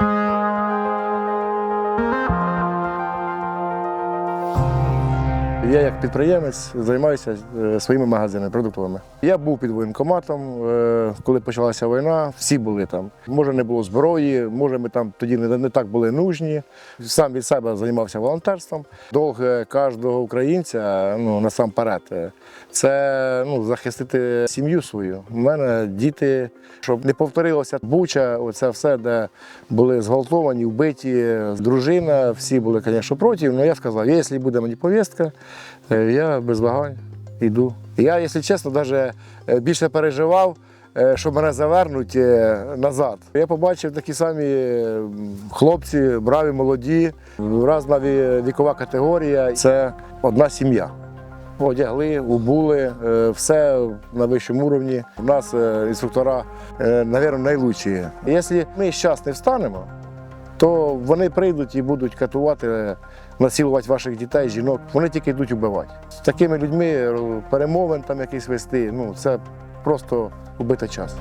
you Я як підприємець займаюся е, своїми магазинами продуктовими. Я був під воєнкоматом, е, коли почалася війна, всі були там. Може, не було зброї, може, ми там тоді не, так були нужні. Сам від себе займався волонтерством. Долг кожного українця, ну насамперед, е, це ну, захистити сім'ю свою. У мене діти, щоб не повторилося буча, оце все, де були зґвалтовані, вбиті, дружина, всі були, звісно, проти. Але я сказав, якщо буде мені повістка, я без вагань йду. Я, якщо чесно, навіть більше переживав, е, що мене завернуть е, назад. Я побачив такі самі е, хлопці, браві, молоді, різна вікова категорія. Це одна сім'я. Одягли, убули, е, все на вищому рівні. У нас е, інструктора, мабуть, найлучші. Якщо ми зараз не встанемо, то вони прийдуть і будуть катувати, насилувати ваших дітей, жінок. Вони тільки йдуть убивати. З такими людьми е, перемовин там якісь вести, ну це просто убити час.